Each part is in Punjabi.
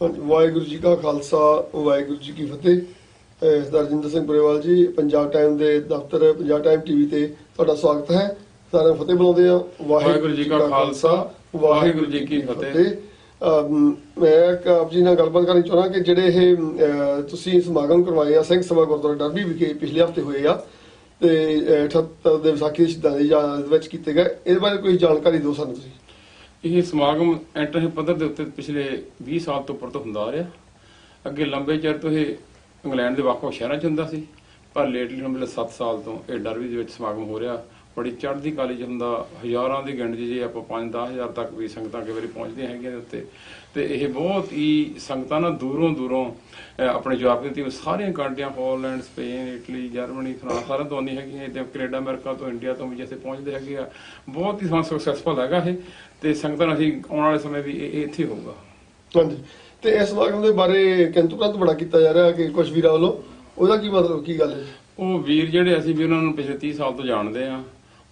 ਵਾਹਿਗੁਰੂ ਜੀ ਕਾ ਖਾਲਸਾ ਵਾਹਿਗੁਰੂ ਜੀ ਕੀ ਫਤਿਹ। ਸਰਦਾਰ ਸਿੰਘ ਪੁਰੇਵਾਲ ਜੀ ਪੰਜਾਬ ਟਾਈਮ ਦੇ ਦਫ਼ਤਰ ਪੰਜਾਬ ਟਾਈਮ ਟੀਵੀ ਤੇ ਤੁਹਾਡਾ ਸਵਾਗਤ ਹੈ। ਸਾਰਿਆਂ ਨੂੰ ਫਤਿਹ ਬੁਲਾਉਂਦੇ ਆ ਵਾਹਿਗੁਰੂ ਜੀ ਕਾ ਖਾਲਸਾ, ਵਾਹਿਗੁਰੂ ਜੀ ਕੀ ਫਤਿਹ। ਮੈਂ ਆਪ ਜੀ ਨਾਲ ਗੱਲਬਾਤ ਕਰਨੀ ਚਾਹੁੰਦਾ ਕਿ ਜਿਹੜੇ ਇਹ ਤੁਸੀਂ ਸਮਾਗਮ ਕਰਵਾਏ ਆ ਸਿੰਘ ਸਭਾ ਗੁਰਦੁਆਰਾ ਡਰਬੀ ਵਿਖੇ ਪਿਛਲੇ ਹਫ਼ਤੇ ਹੋਏ ਆ ਤੇ ਅਹ, 78 ਦੇ ਵਿਸਾਖੀ ਦੇ ਸ਼ਹੀਦਾਂ ਦੀ ਯਾਦ ਵਿੱਚ ਕੀਤੇ ਗਏ। ਇਹਦੇ ਬਾਰੇ ਕੋਈ ਜਾਣਕਾਰੀ ਦਿਓ ਸਾਨੂੰ ਤੁਸੀਂ। ਇਹ ਸਮਾਗਮ ਇੰਟਰਨੈਸ਼ਨਲ ਪੱਧਰ ਦੇ ਉੱਤੇ ਪਿਛਲੇ 20 ਸਾਲ ਤੋਂ ਉੱਪਰ ਤੋਂ ਹੁੰਦਾ ਆ ਰਿਹਾ। ਅੱਗੇ ਲੰਬੇ ਚਿਰ ਤੋਂ ਇਹ ਇੰਗਲੈਂਡ ਦੇ ਵੱਖ-ਵੱਖ ਸ਼ਹਿਰਾਂ 'ਚ ਹੁੰਦਾ ਸੀ, ਪਰ ਲੇਟਲੀ ਹੁਣ ਮਿਲੇ 7 ਸਾਲ ਤੋਂ ਇਹ ਡਰਵੀ ਦੇ ਵਿੱਚ ਸਮਾਗਮ ਹੋ ਰਿਹਾ। ਬੜੀ ਚੜ੍ਹਦੀ ਕਲੀ 'ਚ ਹੁੰਦਾ ਹਜ਼ਾਰਾਂ ਦੀ ਗਿਣਤੀ ਜੇ ਆਪਾਂ 5-10 ਹਜ਼ਾਰ ਤੱਕ ਵੀ ਸੰਗਤਾਂ ਕਈ ਵਾਰੀ ਪਹੁੰਚਦੀਆਂ ਹੈਗੀਆਂ ਦੇ ਉੱਤੇ ਤੇ ਇਹ ਬਹੁਤ ਹੀ ਸੰਗਤਾਂ ਨਾ ਦੂਰੋਂ ਦੂਰੋਂ ਆਪਣੇ ਜਵਾਬ ਦਿੱਤੀ ਸਾਰੀਆਂ ਕੰਟਰੀਆਂ Holland Spain Italy Germany France ਸਾਰਿਆਂ ਤੋਂ ਆਉਂਦੀਆਂ ਹੈਗੀਆਂ ਤੇ ਕੈਨੇਡਾ ਅਮਰੀਕਾ ਤੋਂ ਇੰਡੀਆ ਤੋਂ ਵੀ ਜਿੱਥੇ ਪਹੁੰਚਦੇ ਹੈਗੇ ਆ। ਬਹੁਤ ਹੀ ਸਕਸੈਸਫੁਲ ਹੈਗਾ ਇਹ ਤੇ ਸੰਗਤਾਂ ਅਸੀਂ ਆਉਣ ਵਾਲੇ ਸਮੇਂ ਵੀ ਇਹ ਇੱਥੇ ਹੋਊਗਾ। ਹਾਂਜੀ। ਤੇ ਇਸ ਸਮਾਗਮ ਦੇ ਬਾਰੇ ਕਿੰਤੂ ਪ੍ਰੰਤ ਬੜਾ ਕੀਤਾ ਜਾ ਰਿਹਾ ਕਿ ਕੁਝ ਵੀਰਾਂ ਵੱਲੋਂ ਉਹਦਾ ਕੀ ਮਤਲਬ ਕੀ ਗੱਲ ਹੈ? ਉਹ ਵੀਰ ਜਿਹੜੇ ਅਸੀਂ ਵੀ ਉਹਨਾਂ ਨੂੰ ਪਿਛਲੇ 30 ਸਾਲ ਤੋਂ ਜਾਣਦੇ ਆ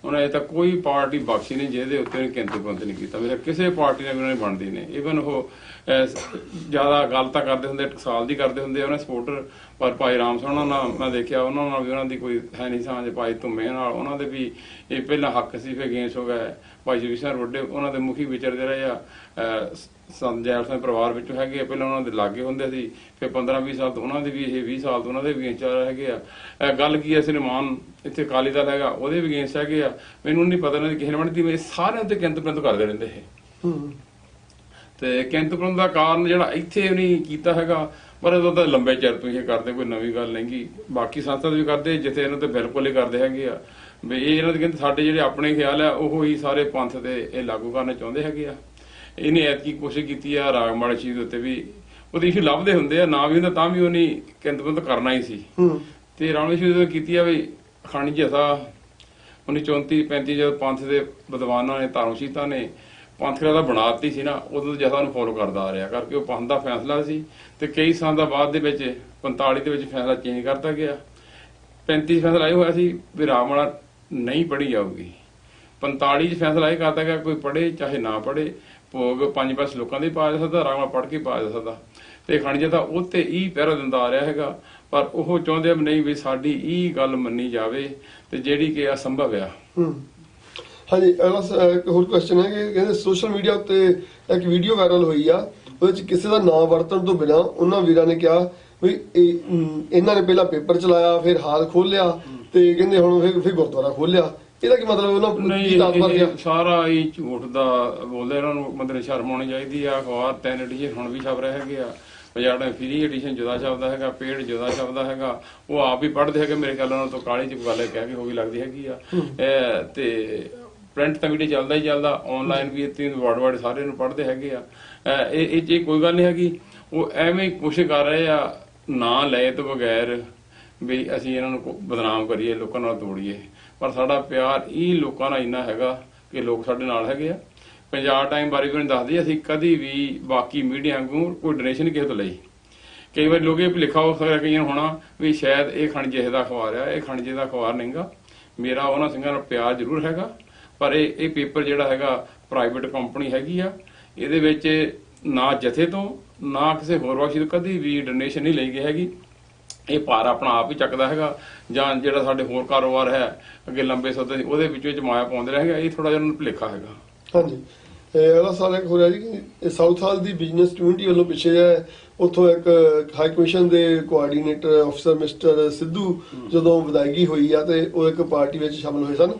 ਉਹਨਾਂ ਇਹ ਤਾਂ ਕੋਈ ਪਾਰਟੀ ਬਖਸ਼ੀ ਨਹੀਂ, ਜਿਹਦੇ ਉੱਤੇ ਉਹਨੇ ਕਿੰਤੂ ਪ੍ਰੰਤ ਨਹੀਂ ਕੀਤਾ। ਮੇਰਾ ਕਿਸੇ ਪਾਰਟੀ ਨਾਲ ਵੀ ਉਹਨਾਂ ਨੇ ਬਣਦੀ ਨਹੀਂ। ਇਵਨ ਉਹ ਜ਼ਿਆਦਾ ਗੱਲ ਤਾਂ ਕਰਦੇ ਹੁੰਦੇ, ਟਕਸਾਲ ਦੀ ਕਰਦੇ ਹੁੰਦੇ ਆ। ਉਹਨਾਂ ਸਪੋਰਟਰ ਪਰ ਭਾਈ ਰਾਮ ਸੋਹਣਾ ਨਾਲ ਮੈਂ ਦੇਖਿਆ, ਉਹਨਾਂ ਨਾਲ ਵੀ ਉਹਨਾਂ ਦੀ ਕੋਈ ਹੈ ਨਹੀਂ ਸਾਂਝ, ਭਾਈ ਧੁੰਮੇ ਨਾਲ। ਉਹਨਾਂ ਦੇ ਵੀ ਇਹ ਪਹਿਲਾਂ ਹੱਕ ਸੀ, ਫਿਰ ਗੇਂਸ ਹੋ ਗਏ। ਭਾਈ ਜਗੀਸ਼ਰ ਵੱਡੇ ਉਹਨਾਂ ਦੇ ਮੁਖੀ ਵਿਚਰਦੇ ਰਹੇ ਆ ਅਹ, ਸੰਤ ਜੈਲ ਸਿੰਘ ਪਰਿਵਾਰ ਵਿੱਚੋਂ ਹੈਗੇ ਆ, ਪਹਿਲਾਂ ਉਹਨਾਂ ਦੇ ਲਾਗੇ ਹੁੰਦੇ ਸੀ ਫਿਰ 15 20 ਸਾਲ ਤੋਂ ਉਹਨਾਂ ਦੇ ਵੀ ਇਹ 20 ਸਾਲ ਤੋਂ ਉਹਨਾਂ ਦੇ ਵੀ ਚੱਲ ਰਹੇ ਹੈਗੇ ਆ। ਗੱਲ ਕੀ ਹੈ ਸਿਨੇਮਾਨ ਇੱਥੇ ਕਾਲੀ ਦਲ ਹੈਗਾ ਉਹਦੇ ਵੀ ਅਗੇਂਸਟ ਹੈਗੇ ਆ। ਮੈਨੂੰ ਨਹੀਂ ਪਤਾ ਇਹਨਾਂ ਦੀ ਕਿਸੇ ਨੇ ਬਣਦੀ ਮੈਂ ਸਾਰਿਆਂ ਤੇ ਕਿੰਤ ਪ੍ਰੰਤ ਕਰਦੇ ਰਹਿੰਦੇ ਇਹ। ਤੇ ਕਿੰਤ ਪ੍ਰੰਤ ਦਾ ਕਾਰਨ ਜਿਹੜਾ ਇੱਥੇ ਨਹੀਂ ਕੀਤਾ ਹੈਗਾ ਪਰ ਇਹਦਾ ਤਾਂ ਲੰਬੇ ਚਿਰ ਤੋਂ ਹੀ ਇਹ ਕਰਦੇ ਕੋਈ ਨਵੀਂ ਗੱਲ ਨਹੀਂਗੀ। ਬਾਕੀ ਸੰਸਥਾ ਦੇ ਵੀ ਕਰਦੇ ਜਿੱਥੇ ਇਹਨਾਂ ਤੇ ਬਿਲਕੁਲ ਹੀ ਕਰਦੇ ਹੈਗੇ ਆ। ਵੀ ਇਹ ਇਹਨਾਂ ਦੇ ਕਹਿੰਦੇ ਸਾਡੇ ਜਿਹੜੇ ਆਪਣੇ ਖਿਆਲ ਆ ਉਹ ਹੀ ਸਾਰੇ ਪੰਥ ਤੇ ਇਹ ਲਾਗੂ ਕਰਨਾ ਚਾਹੁੰਦੇ ਹੈਗੇ ਆ। ਇਹਨੇ ਐਤਕੀ ਕੋਸ਼ਿਸ਼ ਕੀਤੀ ਆ ਰਾਗਮਾਲਾ ਚੀਜ਼ ਦੇ ਉੱਤੇ ਵੀ ਉਹਦੀ ਇਸ਼ੂ ਲੱਭਦੇ ਹੁੰਦੇ ਆ ਨਾ ਵੀ ਹੁੰਦਾ ਤਾਂ ਵੀ ਉਹਨੇ ਕਿੰਤ ਪ੍ਰੰਤ ਕਰਨਾ ਹੀ ਸੀ। ਤੇ ਸ਼ੁਰੂ ਤੋਂ ਕੀਤੀ ਆ ਵੀ ਅਖੰਡ ਜਥਾ 1934 35 ਜਦ ਪੰਥ ਦੇ ਵਿਦਵਾਨਾਂ ਨੇ ਧਰਮ ਸ਼ੀਤਾਂ ਨੇ ਪੰਥਕਾ ਦਾ ਬਣਾਤੀ ਸੀ ਨਾ ਉਦੋਂ ਜਥਾ ਨੂੰ ਫੋਲੋ ਕਰਦਾ ਆ ਰਿਹਾ ਕਰਕੇ ਉਹ ਪੰਥ ਦਾ ਫੈਸਲਾ ਸੀ ਤੇ ਕਈ ਸਾਲ ਦਾ ਬਾਅਦ ਦੇ ਵਿੱਚ 45 ਦੇ ਵਿੱਚ ਫੈਸਲਾ ਚੇਂਜ ਕਰਤਾ ਗਿਆ। 35 ਫੈਸਲਾ ਇਹ ਹੋਇਆ ਸੀ ਵੀ ਰਾਮਣਾ ਨਹੀਂ ਪੜ੍ਹੀ ਜਾਊਗੀ। 45 ਚ ਫੈਸਲਾ ਇਹ ਕਰਤਾ ਗਿਆ, ਕੋਈ ਪੜ੍ਹੇ ਚਾਹੇ ਨਾ ਪੜ੍ਹੇ, ਭੋਗ ਪੰਜ ਪਾਸ ਲੋਕਾਂ ਦੇ ਪਾ ਜਾ ਸਕਦਾ ਰਾਮਣਾ ਪੜ੍ਹ ਕੇ ਪਾ ਜਾ ਸਕਦਾ। ਤੇ ਖੰਡ ਜਥਾ ਉਹ ਹੀ ਪਹਿਰਾ ਦਿੰਦਾ ਆ ਰਿਹਾ ਹੈਗਾ, ਪਰ ਉਹ ਚਾਹੁੰਦੇ ਆ ਨਹੀਂ ਵੀ ਸਾਡੀ ਇਹ ਗੱਲ ਮੰਨੀ ਜਾਵੇ ਤੇ ਜਿਹੜੀ ਕਿ ਅਸੰਭਵ ਆ। ਹਾਂਜੀ, ਅਗਲਾ ਇੱਕ ਹੋਰ ਕੁਐਸਚਨ ਹੈ ਕਿ ਕਹਿੰਦੇ ਸੋਸ਼ਲ ਮੀਡੀਆ ਉੱਤੇ ਇੱਕ ਵੀਡੀਓ ਵਾਇਰਲ ਹੋਈ ਆ, ਉਹਦੇ ਵਿੱਚ ਕਿਸੇ ਦਾ ਨਾਮ ਵਰਤਣ ਤੋਂ ਬਿਨਾ ਉਹਨਾਂ ਵੀਰਾਂ ਨੇ ਕਿਹਾ ਵੀ ਇਹਨਾਂ ਨੇ ਪਹਿਲਾਂ ਪੇਪਰ ਚਲਾਇਆ, ਫਿਰ ਹਾਲ ਖੋਲਿਆ ਤੇ ਕਹਿੰਦੇ ਹੁਣ ਫਿਰ ਫਿਰ ਗੁਰਦੁਆਰਾ ਖੋਲਿਆ ਇਹਦਾ ਕੀ ਮਤਲਬ ਉਹਨਾਂ ਨਹੀਂ ਕੀ ਤਾਤਪਰਜ ਇਹ ਆ ਸਾਰਾ ਹੀ ਝੂਠ ਦਾ ਬੋਲਦੇ ਇਹਨਾਂ ਨੂੰ ਮਤਲਬ ਸ਼ਰਮ ਆਉਣੀ ਚਾਹੀਦੀ ਆ। ਅਖਬਾਰ ਤਿੰਨ ਐਡੀਸ਼ਨ ਹੁਣ ਵੀ ਛਪ ਰਹੇ ਹੈਗੇ ਆ। ਜਿਹੜਾ ਫ੍ਰੀ ਐਡੀਸ਼ਨ ਜੁਦਾ ਛਪਦਾ ਹੈਗਾ ਪੇਡ ਜੁਦਾ ਛਪਦਾ ਹੈਗਾ। ਉਹ ਆਪ ਵੀ ਪੜ੍ਹਦੇ ਹੈਗੇ ਮੇਰੇ ਖਿਆਲ ਨਾਲ ਤੋਂ ਕਾਲੀ ਚ ਗੱਲ ਕਹਿ ਕੇ ਹੋ ਗਈ ਲੱਗਦੀ ਹੈਗੀ ਆ। ਇਹ ਤੇ ਪ੍ਰਿੰਟ ਤਾਂ ਵੀਡੀਓ ਚੱਲਦਾ ਹੀ ਚੱਲਦਾ ਆਨਲਾਈਨ ਵੀ ਇਤਨੀ ਵਰਡ ਵਰਡ ਸਾਰੇ ਨੂੰ ਪੜ੍ਹਦੇ ਹੈਗੇ ਆ। ਇਹ ਇਹ 'ਚ ਕੋਈ ਗੱਲ ਨਹੀਂ ਹੈਗੀ ਉਹ ਐਵੇਂ ਹੀ ਕੋਸ਼ਿਸ਼ ਕਰ ਰਹੇ ਆ ਨਾਂ ਲਏ ਤੋਂ ਬਗੈਰ ਵੀ ਅਸੀਂ ਇਹਨਾਂ ਨੂੰ ਬਦਨਾਮ ਕਰੀਏ, ਲੋਕਾਂ ਨਾਲ ਤੋੜੀਏ। ਪਰ ਸਾਡਾ ਪਿਆਰ ਇਹ ਲੋਕਾਂ ਨਾਲ ਇੰਨਾ ਹੈਗਾ ਕਿ ਲੋਕ ਸਾਡੇ ਨਾਲ ਹੈਗੇ ਆ। ਪੰਜਾਬ ਟਾਈਮ ਬਾਰੇ ਵੀ ਉਹਨੇ ਦੱਸਦੀ ਅਸੀਂ ਕਦੀ ਵੀ ਬਾਕੀ ਮੀਡੀਆ ਵਾਂਗੂ ਕੋਈ ਡੋਨੇਸ਼ਨ ਕਿਸੇ ਤੋਂ ਲਈ। ਕਈ ਵਾਰ ਲੋਕ ਇਹ ਵੀ ਲਿਖਾ ਹੋ ਸਕਦਾ ਕਈਆਂ ਹੋਣਾ ਵੀ ਸ਼ਾਇਦ ਇਹ ਖਣਜੇ ਦਾ ਅਖਬਾਰ ਆ, ਇਹ ਖਣਜੇ ਦਾ ਅਖਬਾਰ ਨਹੀਂਗਾ। ਮੇਰਾ ਉਹਨਾਂ ਸਿੰਘਾਂ ਨਾਲ ਪਿਆਰ ਜ਼ਰੂਰ ਹੈਗਾ, ਪਰ ਇਹ ਇਹ ਪੇਪਰ ਜਿਹੜਾ ਹੈਗਾ ਪ੍ਰਾਈਵੇਟ ਕੰਪਨੀ ਹੈਗੀ ਆ, ਇਹਦੇ ਵਿੱਚ ਨਾ ਜਥੇ ਤੋਂ, ਨਾ ਕਿਸੇ ਹੋਰ ਵਾਸ਼ੀ ਤੋਂ ਕਦੀ ਵੀ ਡੋਨੇਸ਼ਨ ਨਹੀਂ ਲਈ ਗਈ ਹੈਗੀ। ਇਹ ਭਾਰ ਆਪਣਾ ਆਪ ਹੀ ਚੱਕਦਾ ਹੈਗਾ ਜਾਂ ਜਿਹੜਾ ਸਾਡੇ ਹੋਰ ਕਾਰੋਬਾਰ ਹੈ ਅੱਗੇ ਲੰਬੇ ਸੌਦੇ ਉਹਦੇ ਵਿੱਚ ਵਿੱਚ ਮਾਇਆ ਪਾਉਂਦੇ ਰਹੇਗਾ ਇਹ ਥੋੜਾ ਜਿਹਾ ਉਹਨਾਂ ਨੂੰ ਭੁਲੇਖਾ ਹੈਗਾ। ਹਾਂਜੀ। ਅਗਲਾ ਸਵਾਲ ਇੱਕ ਹੋ ਰਿਹਾ ਜੀ ਸਾਊਥ ਹਾਲ ਦੀ ਬਿਜ਼ਨਸ ਕਮਿਊਨਿਟੀ ਵੱਲੋਂ ਪਿੱਛੇ ਹੈ ਉੱਥੋਂ ਇੱਕ ਹਾਈ ਕਮਿਸ਼ਨ ਦੇ ਕੋਆਰਡੀਨੇਟਰ ਅਫਸਰ ਮਿਸਟਰ ਸਿੱਧੂ ਜਦੋਂ ਵਿਦਾਇਗੀ ਹੋਈ ਆ ਤੇ ਉਹ ਇੱਕ ਪਾਰਟੀ ਵਿੱਚ ਸ਼ਾਮਲ ਹੋਏ ਸਨ।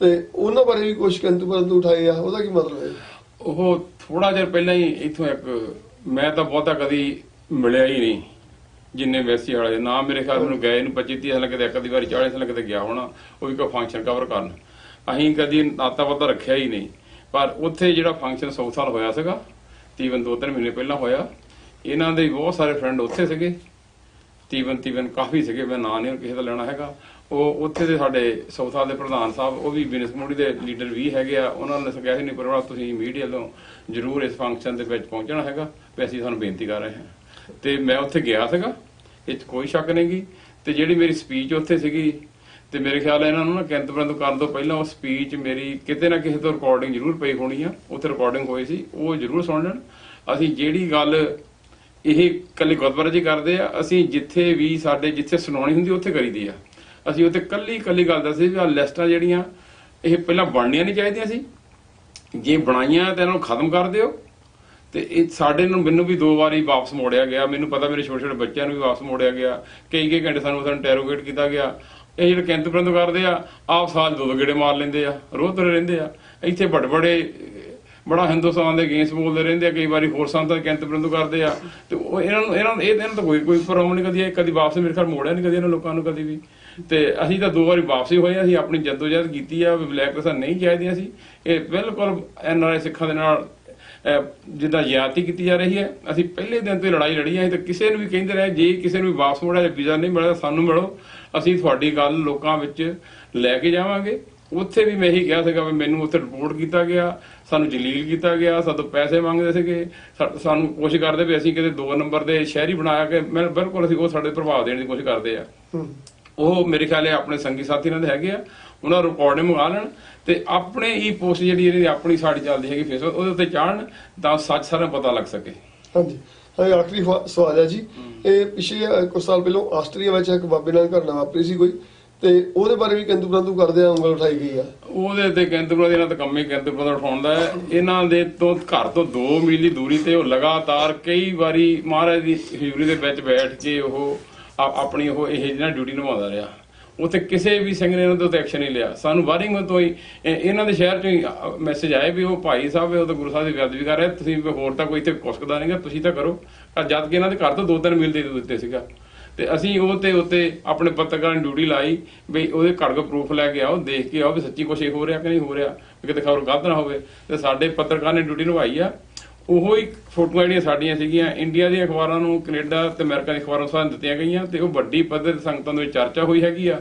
ਤੇ ਉਹਨਾਂ ਬਾਰੇ ਵੀ ਕੁਝ ਕੰਤੂ ਪਰੰਤੂ ਉਠਾਏ ਆ ਉਹਦਾ ਕੀ ਮਤਲਬ ਹੈ? ਉਹ ਥੋੜਾ ਜਿਹਾ ਪਹਿਲਾਂ ਹੀ ਇੱਥੋਂ ਇੱਕ ਮੈਂ ਤਾਂ ਬਹੁਤਾ ਕਦੀ ਮਿਲਿਆ ਹੀ ਨਹੀਂ। ਜਿੰਨੇ ਵੈਸੀ ਵਾਲੇ, ਨਾ ਮੇਰੇ ਖਿਆਲ ਮੈਨੂੰ ਗਏ ਨੂੰ 25 30 ਸਾਲ ਕਿਤੇ ਇੱਕ ਅੱਧੀ ਵਾਰੀ 40 ਸਾਲ ਕਿਤੇ ਗਿਆ ਹੋਣਾ, ਉਹ ਵੀ ਕੋਈ ਫੰਕਸ਼ਨ ਕਵਰ ਕਰਨ। ਅਸੀਂ ਕਦੀ ਨਾਤਾ ਪਤਾ ਰੱਖਿਆ ਹੀ ਨਹੀਂ। ਪਰ ਉੱਥੇ ਜਿਹੜਾ ਫੰਕਸ਼ਨ ਸੌ ਸਾਲ ਹੋਇਆ ਸੀਗਾ ਤੀਵਨ ਦੋ ਤਿੰਨ ਮਹੀਨੇ ਪਹਿਲਾਂ ਹੋਇਆ, ਇਹਨਾਂ ਦੇ ਬਹੁਤ ਸਾਰੇ ਫਰੈਂਡ ਉੱਥੇ ਸੀਗੇ। ਤੀਵਨ ਤੀਵਨ ਕਾਫੀ ਸੀਗੇ, ਮੈਂ ਨਾਂ ਨਹੀਂ ਕਿਸੇ ਦਾ ਲੈਣਾ ਹੈਗਾ। ਉਹ ਉੱਥੇ ਦੇ ਸਾਡੇ ਸੌਥਾ ਦੇ ਪ੍ਰਧਾਨ ਸਾਹਿਬ, ਉਹ ਵੀ ਬਿਜ਼ਨਸ ਕਮਿਊਨਿਟੀ ਦੇ ਲੀਡਰ ਵੀ ਹੈਗੇ ਆ, ਉਹਨਾਂ ਨੇ ਕਿਹਾ ਸੀ ਨਹੀਂ ਪਰਵਾਹ ਤੁਸੀਂ ਮੀਡੀਆ ਤੋਂ ਜ਼ਰੂਰ ਇਸ ਫੰਕਸ਼ਨ ਦੇ ਵਿੱਚ ਪਹੁੰਚਣਾ ਹੈਗਾ, ਵੀ ਅਸੀਂ ਤੁਹਾਨੂੰ ਬੇਨਤੀ ਕਰ ਰਹੇ ਹਾਂ। ਤੇ ਮੈਂ ਉੱਥੇ ਗਿਆ ਸੀਗਾ। ਇਹ 'ਚ ਕੋਈ ਸ਼ੱਕ ਨਹੀਂ ਗੀ। ਤੇ ਜਿਹੜੀ ਮੇਰੀ ਸਪੀਚ ਉੱਥੇ ਸੀਗੀ, ਤੇ ਮੇਰੇ ਖਿਆਲ ਹੈ ਇਹਨਾਂ ਨੂੰ ਨਾ ਕੈਂਤਬਰੰਦ ਕਰਨ ਤੋਂ ਪਹਿਲਾਂ ਉਹ ਸਪੀਚ ਮੇਰੀ ਕਿਤੇ ਨਾ ਕਿਸੇ ਤੋਂ ਰਿਕਾਰਡਿੰਗ ਜ਼ਰੂਰ ਪਈ ਹੋਣੀ ਆ। ਉੱਥੇ ਰਿਕਾਰਡਿੰਗ ਹੋਈ ਸੀ, ਉਹ ਜ਼ਰੂਰ ਸੁਣ ਲੈਣ। ਅਸੀਂ ਜਿਹੜੀ ਗੱਲ ਇਹ ਕੱਲੀ ਗੁਰਦੁਆਰੇ ਜੀ ਕਰਦੇ ਆ, ਅਸੀਂ ਜਿੱਥੇ ਵੀ ਸਾਡੇ ਜਿੱਥੇ ਸੁਣਾਉਣੀ ਹੁੰਦੀ ਉੱਥੇ ਕਰੀਦੀ ਆ। ਅਸੀਂ ਉੱਥੇ ਕੱਲੀ ਕੱਲੀ ਗੱਲ ਦੱਸੀ ਵੀ ਆ ਲਿਸਟਾਂ ਜਿਹੜੀਆਂ, ਇਹ ਪਹਿਲਾਂ ਬਣਨੀਆਂ ਨਹੀਂ ਚਾਹੀਦੀਆਂ ਸੀ। ਜੇ ਬਣਾਈਆਂ ਤਾਂ ਇਹਨਾਂ ਨੂੰ ਖਤਮ ਕਰ ਦਿਓ। ਤੇ ਇਹ ਸਾਡੇ ਨੂੰ ਮੈਨੂੰ ਵੀ ਦੋ ਵਾਰੀ ਵਾਪਸ ਮੋੜਿਆ ਗਿਆ। ਮੈਨੂੰ ਪਤਾ ਮੇਰੇ ਛੋਟੇ ਛੋਟੇ ਬੱਚਿਆਂ ਨੂੰ ਵੀ ਵਾਪਸ ਮੋੜਿਆ ਗਿਆ। ਕਈ ਕਈ ਘੰਟੇ ਸਾਨੂੰ ਸਾਨੂੰ ਇੰਟਰੋਗੇਟ ਕੀਤਾ ਗਿਆ। ਇਹ ਜਿਹੜੇ ਕੈਂਤ ਪ੍ਰੰਤ ਕਰਦੇ ਆ, ਆਪ ਸਾਲ ਦੋ ਦੋ ਗੇੜੇ ਮਾਰ ਲੈਂਦੇ ਆ ਰੋਹ ਤੁਰੇ ਰਹਿੰਦੇ ਆ। ਇੱਥੇ ਵੱਡੇ ਵੱਡੇ ਬੜਾ ਹਿੰਦੁਸਤਾਨ ਦੇ ਅਗੇਂਸਟ ਬੋਲਦੇ ਰਹਿੰਦੇ ਆ, ਕਈ ਵਾਰੀ ਹੋਰ ਸੰਤਾਂ ਦੇ ਕਿੰਤ ਪ੍ਰੰਤ ਕਰਦੇ ਆ। ਤੇ ਉਹ ਇਹਨਾਂ ਨੂੰ ਇਹਨਾਂ ਨੂੰ, ਇਹ, ਇਹਨਾਂ ਤਾਂ ਕੋਈ ਕੋਈ ਪ੍ਰੋਬਲਮ ਨਹੀਂ ਕਦੀ ਕਦੀ ਵਾਪਸ ਮੇਰੇ ਖਿਆਲ ਮੋੜਿਆ ਨਹੀਂ ਕਦੀ ਇਹਨਾਂ ਲੋਕਾਂ ਨੂੰ ਕਦੀ ਵੀ। ਤੇ ਅਸੀਂ ਤਾਂ ਦੋ ਵਾਰੀ ਵਾਪਸੀ ਹੋਏ ਅਸੀਂ ਆਪਣੀ ਜਦੋਜਹਿਦ ਕੀਤੀ ਆ ਬਲੈਕ ਲਿਸਟਾਂ ਨਹੀਂ ਚਾਹੀਦੀਆਂ ਸੀ। ਇਹ ਬਿਲਕੁਲ ਐਨਆਰਆਈ ਸਿੱਖਾਂ ਦੇ ਨਾਲ ਜਿੱਦਾਂ ਜ਼ਿਆਦਤੀ ਕੀਤੀ ਜਾ ਰਹੀ ਹੈ, ਅਸੀਂ ਪਹਿਲੇ ਦਿਨ ਤੋਂ ਲੜਾਈ ਲੜੀ ਹੈ ਤਾਂ ਕਿਸੇ ਨੂੰ ਵੀ ਕਹਿੰਦੇ ਰਹੇ, ਜੇ ਕਿਸੇ ਨੂੰ ਵੀ ਵਾਪਸ ਮੁੜਿਆ ਜਾਂ ਵੀਜ਼ਾ ਨਹੀਂ ਮਿਲਿਆ, ਸਾਨੂੰ ਮਿਲੋ, ਅਸੀਂ ਤੁਹਾਡੀ ਗੱਲ ਲੋਕਾਂ ਵਿੱਚ ਲੈ ਕੇ ਜਾਵਾਂਗੇ। ਉੱਥੇ ਵੀ ਮੈਂ ਇਹੀ ਕਿਹਾ ਸੀਗਾ ਵੀ ਮੈਨੂੰ ਉੱਥੇ ਰਿਪੋਰਟ ਕੀਤਾ ਗਿਆ, ਸਾਨੂੰ ਜਲੀਲ ਕੀਤਾ ਗਿਆ ਸਾਡੇ ਪੈਸੇ ਮੰਗਦੇ ਸੀਗੇ ਸਾਨੂੰ ਕੋਸ਼ਿਸ਼ ਕਰਦੇ ਵੀ ਅਸੀਂ ਕਿਤੇ ਦੋ ਨੰਬਰ ਦੇ ਸ਼ਹਿਰੀ ਬਣਾਇਆ ਕਿ, ਮੈਂ ਬਿਲਕੁਲ ਅਸੀਂ ਉਹ ਸਾਡੇ ਪ੍ਰਭਾਵ ਦੇਣ ਦੀ ਕੋਸ਼ਿਸ਼ ਕਰਦੇ ਆ। ਉਹ ਮੇਰੇ ਖਿਆਲ ਹੈ ਆਪਣੇ ਸੰਗੀ ਸਾਥੀ ਨਾਲ ਦੇ ਹੈਗੇ ਆ ਉਹਨਾਂ ਰਿਕਾਰਡਿੰਗ ਮੰਗਾ ਲੈਣ ਤੇ ਆਪਣੇ ਹੀ ਪੋਸਟ ਜਿਹੜੀ ਇਹਦੀ ਆਪਣੀ ਸਾਡੀ ਚੱਲਦੀ ਹੈਗੀ ਫੇਸਬੁੱਕ ਉਹਦੇ ਉੱਤੇ ਚਾੜਨ ਤਾਂ ਸੱਚ ਸਾਰਿਆਂ ਨੂੰ ਪਤਾ ਲੱਗ ਸਕੇ। ਹਾਂਜੀ। ਹਾਂ ਆਖਰੀ ਸਵਾਲ ਹੈ ਜੀ। ਇਹ ਪਿਛਲੇ ਕੁਝ ਸਾਲ ਪਹਿਲਾਂ ਆਸਟਰੀਆ ਵਿੱਚ ਇੱਕ ਬਾਬੇ ਨਾਲ ਘਟਨਾ ਵਾਪਰੀ ਸੀ ਕੋਈ ਤੇ ਉਹਦੇ ਬਾਰੇ ਵੀ ਕਿੰਤੂ ਪ੍ਰੰਤੂ ਕਰਦੇ ਆ ਉਂਗਲ ਉਠਾਈ ਗਈ ਆ। ਉਹਦੇ ਤੇ ਕੈਂਤਪੁਰ ਦੇ ਨਾਲ ਤਾਂ ਕੰਮੇ ਕੈਂਤਪੁਰ ਦਾ ਉਠਾਉਂਦਾ ਹੈ। ਇਹਨਾਂ ਦੇ ਤੋਂ ਘਰ ਤੋਂ 2 ਮੀਲ ਦੀ ਦੂਰੀ ਤੇ ਉਹ ਲਗਾਤਾਰ ਕਈ ਵਾਰੀ ਮਹਾਰਾਜ ਦੀ ਹਜ਼ੂਰੀ ਦੇ ਵਿੱਚ ਬੈਠ ਕੇ ਉਹ ਆਪਣੀ ਉਹ ਇਹ ਜਿਹੜਾ ਡਿਊਟੀ ਨਿਭਾਉਂਦਾ ਰਿਹਾ। ਉੱਥੇ ਕਿਸੇ ਵੀ ਸਿੰਘ ਨੇ ਉਹਨਾਂ ਦੇ ਉੱਤੇ ਐਕਸ਼ਨ ਨਹੀਂ ਲਿਆ। ਸਾਨੂੰ ਵਾਰਿੰਗ ਤੋਂ ਹੀ ਇਹਨਾਂ ਦੇ ਸ਼ਹਿਰ ਚੋਂ ਹੀ ਮੈਸੇਜ ਆਏ ਵੀ ਉਹ ਭਾਈ ਸਾਹਿਬ ਉਹ ਤਾਂ ਗੁਰੂ ਸਾਹਿਬ ਦੀ ਬੇਅਦਬੀ ਕਰ ਰਿਹਾ ਤੁਸੀਂ ਵੀ ਹੋਰ ਤਾਂ ਕੋਈ ਇੱਥੇ ਕੁਸਕਦਾ ਨਹੀਂਗਾ, ਤੁਸੀਂ ਤਾਂ ਕਰੋ। ਪਰ ਜਦ ਕਿ ਇਹਨਾਂ ਦੇ ਘਰ ਤੋਂ 2-3 ਮੀਲ ਦੇ ਦਿੱਤੇ ਸੀਗਾ। ਤੇ ਅਸੀਂ ਉਹ ਤੇ ਉੱਤੇ ਆਪਣੇ ਪੱਤਰਕਾਰ ਨੂੰ ਡਿਊਟੀ ਲਾਈ ਵੀ ਉਹਦੇ ਘਰ ਕੋ ਪ੍ਰੂਫ ਲੈ ਕੇ ਆਓ, ਦੇਖ ਕੇ ਆਓ ਵੀ ਸੱਚੀ ਕੁਛ ਇਹ ਹੋ ਰਿਹਾ ਕਿ ਨਹੀਂ ਹੋ ਰਿਹਾ। ਵੀ ਕਿਤੇ ਖਬਰ ਗਲਤ ਨਾ ਹੋਵੇ। ਤੇ ਸਾਡੇ ਪੱਤਰਕਾਰ ਨੇ ਡਿਊਟੀ ਨਿਭਾਈ ਆ। ਉਹੋ ਹੀ ਫੋਟੋਆਂ ਜਿਹੜੀਆਂ ਸਾਡੀਆਂ ਸੀਗੀਆਂ ਇੰਡੀਆ ਦੀਆਂ ਅਖਬਾਰਾਂ ਨੂੰ ਕੈਨੇਡਾ ਤੇ ਅਮਰੀਕਾ ਦੀਆਂ ਅਖਬਾਰਾਂ ਨੂੰ ਸਾਨੂੰ ਦਿੱਤੀਆਂ ਗਈਆਂ ਤੇ ਉਹ ਵੱਡੀ ਪੱਧਰ ਤੇ ਸੰਗਤਾਂ ਦੇ ਵਿੱਚ ਚਰਚਾ ਹੋਈ ਹੈਗੀ ਆ।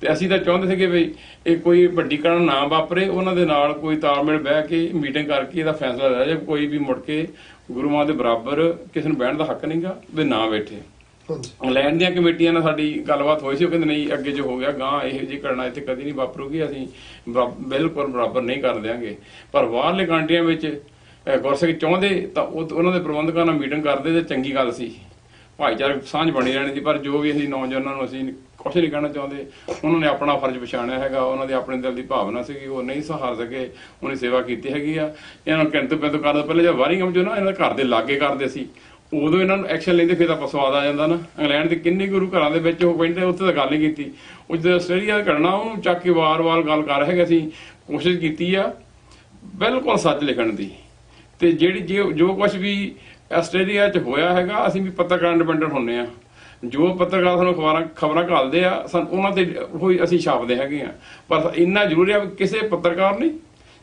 ਤੇ ਅਸੀਂ ਤਾਂ ਚਾਹੁੰਦੇ ਸੀਗੇ ਵੀ ਇਹ ਕੋਈ ਵੱਡੀ ਘਟਨਾ ਨਾ ਵਾਪਰੇ ਉਹਨਾਂ ਦੇ ਨਾਲ ਕੋਈ ਤਾਲਮੇਲ ਬਹਿ ਕੇ ਮੀਟਿੰਗ ਕਰਕੇ ਇਹਦਾ ਫੈਸਲਾ ਲੈ ਜਾਏ ਕੋਈ ਵੀ ਮੁੜ ਕੇ ਗੁਰੂਆਂ ਦੇ ਬਰਾਬਰ ਕਿਸੇ ਨੂੰ ਬਹਿਣ ਦਾ ਹੱਕ ਨਹੀਂਗਾ ਵੀ ਨਾ ਬੈਠੇ। ਇੰਗਲੈਂਡ ਦੀਆਂ ਕਮੇਟੀਆਂ ਨਾਲ ਸਾਡੀ ਗੱਲਬਾਤ ਹੋਈ ਸੀ ਉਹ ਕਹਿੰਦੇ ਨਹੀਂ ਅੱਗੇ ਜੋ ਹੋ ਗਿਆ ਗਾਂ ਇਹ ਜੀ ਘਟਨਾ ਇੱਥੇ ਕਦੀ ਨਹੀਂ ਵਾਪਰੂਗੀ ਅਸੀਂ ਬਿਲਕੁਲ ਬਰਾਬਰ ਨਹੀਂ ਕਰ ਦਿਆਂਗੇ। ਪਰ ਬਾਹਰਲੇ ਕੰਟਰੀਆਂ ਵਿੱਚ ਗੁਰਸਿੱਖ ਚਾਹੁੰਦੇ, ਤਾਂ ਉਹਨਾਂ ਦੇ ਪ੍ਰਬੰਧਕਾਂ ਨਾਲ ਮੀਟਿੰਗ ਕਰਦੇ ਤੇ ਚੰਗੀ ਗੱਲ ਸੀ। ਭਾਈਚਾਰਕ ਸਾਂਝ ਬਣੀ ਰਹਿਣੀ ਸੀ, ਪਰ ਜੋ ਵੀ ਅਸੀਂ ਨੌਜਵਾਨਾਂ ਨੂੰ ਅਸੀਂ ਕੁਛ ਨਹੀਂ ਕਹਿਣਾ ਚਾਹੁੰਦੇ, ਉਹਨਾਂ ਨੇ ਆਪਣਾ ਫਰਜ਼ ਪਛਾਣਿਆ ਹੈਗਾ, ਉਹਨਾਂ ਦੇ ਆਪਣੇ ਦਿਲ ਦੀ ਭਾਵਨਾ ਸੀਗੀ, ਉਹ ਨਹੀਂ ਸਹਾਰ ਸਕੇ, ਉਹਨੇ ਸੇਵਾ ਕੀਤੀ ਹੈਗੀ ਆ। ਇਹਨਾਂ ਨੂੰ ਕਿੰਤੂ ਪਿੰਤੂ ਕਰਨ ਤੋਂ ਪਹਿਲੇ ਜਦ ਵਾਰਿੰਗਮ ਜੋ ਨਾ, ਇਹਨਾਂ ਦੇ ਘਰ ਦੇ ਲਾਗੇ ਕਰਦੇ ਸੀ। ਉਦੋਂ ਇਹਨਾਂ ਨੂੰ ਐਕਸ਼ਨ ਲੈਂਦੇ ਫਿਰ ਤਾਂ ਸਵਾਦ ਆ ਜਾਂਦਾ ਨਾ। ਇੰਗਲੈਂਡ ਦੇ ਕਿੰਨੇ ਗੁਰੂ ਘਰਾਂ ਦੇ ਵਿੱਚ ਉਹ ਕਹਿੰਦੇ ਉੱਥੇ ਤਾਂ ਗੱਲ ਨਹੀਂ ਕੀਤੀ। ਉਹ ਜਦੋਂ ਆਸਟ੍ਰੇਲੀਆ ਦਾ ਘਟਨਾ ਉਹਨੂੰ ਚੱਕ ਕੇ ਵਾਰ-ਵਾਰ ਗੱਲ ਕਰ ਰਹੇ ਹੈਗੇ ਅਸੀਂ ਕੋਸ਼ਿਸ਼ ਕੀਤੀ ਆ, ਬਿਲਕੁਲ ਸੱਚ ਲਿਖਣ ਦੀ। ਤੇ ਜਿਹੜੀ ਜੋ ਜੋ ਕੁਝ ਵੀ ਆਸਟ੍ਰੇਲੀਆ 'ਚ ਹੋਇਆ ਹੈਗਾ, ਅਸੀਂ ਵੀ ਪੱਤਰਕਾਰ ਇੰਡੀਪੈਂਡੈਂਟ ਹੁੰਨੇ ਆ ਜੋ ਪੱਤਰਕਾਰ ਸਾਨੂੰ ਖਬਰਾਂ ਖਬਰਾਂ ਘਾਲਦੇ ਆ, ਸਾਨੂੰ ਉਹਨਾਂ ਤੇ ਉਹੀ ਅਸੀਂ ਛਾਪਦੇ ਹੈਗੇ ਆ। ਪਰ ਇੰਨਾ ਜ਼ਰੂਰੀ ਆ ਵੀ ਕਿਸੇ ਪੱਤਰਕਾਰ ਨੇ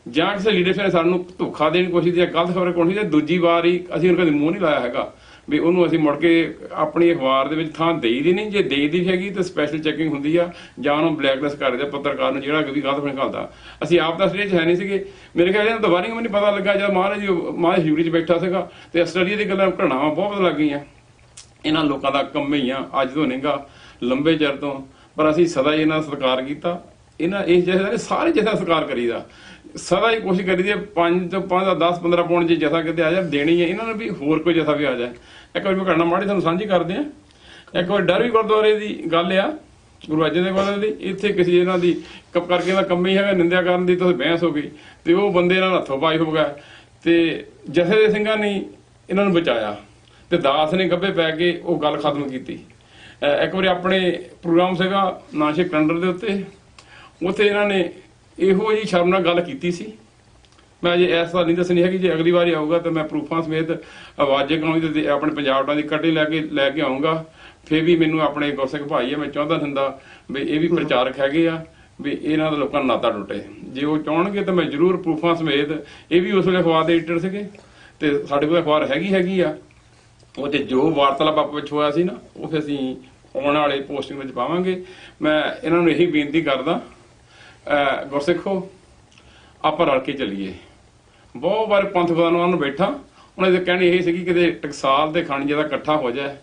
ਜਾਂ ਕਿਸੇ ਲੀਡਰਸ਼ਿਪ ਨੇ ਸਾਨੂੰ ਧੋਖਾ ਦੇਣ ਦੀ ਕੋਸ਼ਿਸ਼ ਕੀਤੀ ਗਲਤ ਖਬਰ ਕੋਸ਼ਿਸ਼ ਤੇ ਦੂਜੀ ਵਾਰ ਹੀ ਅਸੀਂ ਉਹਨਾਂ ਕਦੇ ਮੂੰਹ ਨਹੀਂ ਲਾਇਆ ਹੈਗਾ। ਵੀ ਉਹਨੂੰ ਅਸੀਂ ਮੁੜ ਕੇ ਆਪਣੀ ਅਖਬਾਰ ਦੇ ਵਿੱਚ ਥਾਂ ਦੇਈ ਦੀ ਨਹੀਂ। ਜੇ ਦੇਈ ਦੀ ਹੈਗੀ ਤਾਂ ਸਪੈਸ਼ਲ ਚੈਕਿੰਗ ਹੁੰਦੀ ਆ। ਜਾਂ ਉਹਨੂੰ ਬਲੈਕਲਿਸਟ ਕਰ ਦਿਆ ਪੱਤਰਕਾਰ ਨੂੰ ਜਿਹੜਾ ਕਿ ਗਲਤ ਖਬਰ ਅਸੀਂ ਆਪ ਤਾਂ ਸਟੇਜ ਹੈ ਨਹੀਂ ਸੀਗੇ। ਮੇਰੇ ਖਿਆਲ ਨਾਲ ਦੁਬਾਰੀ ਮੈਨੂੰ ਪਤਾ ਲੱਗਾ ਜਦ ਮਹਾਰਾਜ ਮਹਾਰਾਜ ਹਿਊਰੀ 'ਚ ਬੈਠਾ ਸੀਗਾ ਤੇ ਆਸਟ੍ਰੇਲੀਆ ਦੀ ਗੱਲਾਂ ਘਟਨਾਵਾਂ ਬਹੁਤ ਲੱਗ ਗਈਆਂ। ਇਹਨਾਂ ਲੋਕਾਂ ਦਾ ਕੰਮ ਹੀ ਆ, ਅੱਜ ਤੋਂ ਨਹੀਂਗਾ, ਲੰਬੇ ਚਿਰ ਤੋਂ। ਪਰ ਅਸੀਂ ਸਦਾ ਹੀ ਇਹਨਾਂ ਦਾ ਸਤਿਕਾਰ ਕੀਤਾ। ਇਹਨਾਂ ਇਸ ਜਿਹੇ ਸਾਰੇ ਜਿਹਦਾ ਸਤਿਕਾਰ ਕਰੀਦਾ। ਸਦਾ ਹੀ ਕੋਸ਼ਿਸ਼ ਕਰੀਦੀ ਹੈ 5 ਤੋਂ 5 ਦਾ 10 15 ਪੌਂਡ ਜੇ ਜਥਾ ਕਿਤੇ ਆ ਜਾ ਦੇਣੀ ਹੈ। ਇਹਨਾਂ ਨੂੰ ਵੀ ਹੋਰ ਕੋਈ ਜਥਾ ਵੀ ਆ ਜਾਏ। ਇੱਕ ਵਾਰ ਮੈਂ ਕਰਨਾ ਮਾੜੀ ਤੁਹਾਨੂੰ ਸਾਂਝੀ ਕਰਦੇ ਆ ਇੱਕ ਵਾਰ ਡਰਵੀ ਗੁਰਦੁਆਰੇ ਦੀ ਗੱਲ ਆ, ਗੁਰੂ ਅਰਜਨ ਦੇਵ ਗੁਰਦੁਆਰੇ ਦੀ। ਇੱਥੇ ਕਿਸੇ ਇਹਨਾਂ ਦੀ ਕੱਪ ਕਰਕੇ ਦਾ ਕੰਮ ਹੀ ਹੈਗਾ, ਨਿੰਦਿਆ ਕਰਨ ਦੀ ਤਾਂ ਬਹਿਸ ਹੋ ਗਈ। ਤੇ ਉਹ ਬੰਦੇ ਨਾਲ ਹੱਥੋਂ ਪਾਈ ਹੋ ਗਿਆ। ਤੇ ਜਥੇ ਦੇ ਸਿੰਘਾਂ ਨੇ ਇਹਨਾਂ ਨੂੰ ਬਚਾਇਆ। ਤੇ ਦਾਸ ਨੇ ਗੱਭੇ ਪੈ ਕੇ ਉਹ ਗੱਲ ਖਤਮ ਕੀਤੀ। ਇੱਕ ਵਾਰੀ ਆਪਣੇ ਪ੍ਰੋਗਰਾਮ ਸੀਗਾ ਨਾਸ਼ੇ ਕੰਡਰ ਦੇ ਉੱਤੇ। ਉੱਥੇ ਇਹਨਾਂ ਨੇ ਇਹੋ ਜੀ ਸ਼ਰਮ ਨਾਲ ਗੱਲ ਕੀਤੀ ਸੀ। ਮੈਂ ਅਜੇ ਐਸਾ ਨਹੀਂ ਦੱਸਣੀ ਹੈਗੀ ਜੇ ਅਗਲੀ ਵਾਰੀ ਆਊਗਾ ਤਾਂ ਮੈਂ ਪ੍ਰੂਫਾਂ ਸਮੇਤ ਆਵਾਜ਼ੇ ਕੌਮੀ ਤੇ ਦੇ- ਆਪਣੇ ਪੰਜਾਬ ਟਾਂ ਦੀ ਕੱਟੀ ਲੈ ਕੇ ਲੈ ਕੇ ਆਉਂਗਾ ਫੇਰ ਵੀ ਮੈਨੂੰ ਆਪਣੇ ਗੁਰਸਿੱਖ ਭਾਈ ਆ ਮੈਂ ਚਾਹੁੰਦਾ ਹੁੰਦਾ ਵੀ ਇਹ ਵੀ ਪ੍ਰਚਾਰਕ ਹੈਗੇ ਆ ਵੀ ਇਹਨਾਂ ਦਾ ਲੋਕਾਂ ਦਾ ਨਾਤਾ ਟੁੱਟੇ। ਜੇ ਉਹ ਚਾਹਣਗੇ ਤਾਂ ਮੈਂ ਜ਼ਰੂਰ ਪ੍ਰੂਫਾਂ ਸਮੇਤ ਇਹ ਵੀ ਉਸ ਵੇਲੇ ਅਖਬਾਰ ਦੇ ਐਡੀਟਰ ਸੀਗੇ ਤੇ ਸਾਡੇ ਕੋਲ ਅਖਬਾਰ ਹੈਗੀ ਹੈਗੀ ਆ। ਉਹ ਤੇ ਜੋ ਵਾਰਤਾਲਾਪ ਆਪਸ ਵਿੱਚ ਹੋਇਆ ਸੀ ਨਾ ਉਹ ਫਿਰ ਅਸੀਂ ਆਉਣ ਵਾਲੇ ਪੋਸਟਿੰਗ ਵਿੱਚ ਪਾਵਾਂਗੇ। ਮੈਂ ਇਹਨਾਂ ਨੂੰ ਇਹੀ ਬੇਨਤੀ ਕਰਦਾ ਗੁਰਸਿੱਖੋ, ਆਪਾਂ ਰਲ ਕੇ ਚੱਲੀਏ। ਬਹੁਤ ਵਾਰ ਪੰਥ ਉਹਨਾਂ ਨੂੰ ਬੈਠਾ, ਉਹਨਾਂ ਦੇ ਕਹਿਣੀ ਇਹ ਸੀਗੀ ਕਿ ਟਕਸਾਲ ਦੇ ਖਾਣੀ ਦਾ ਇਕੱਠਾ ਹੋ ਜਾਏ।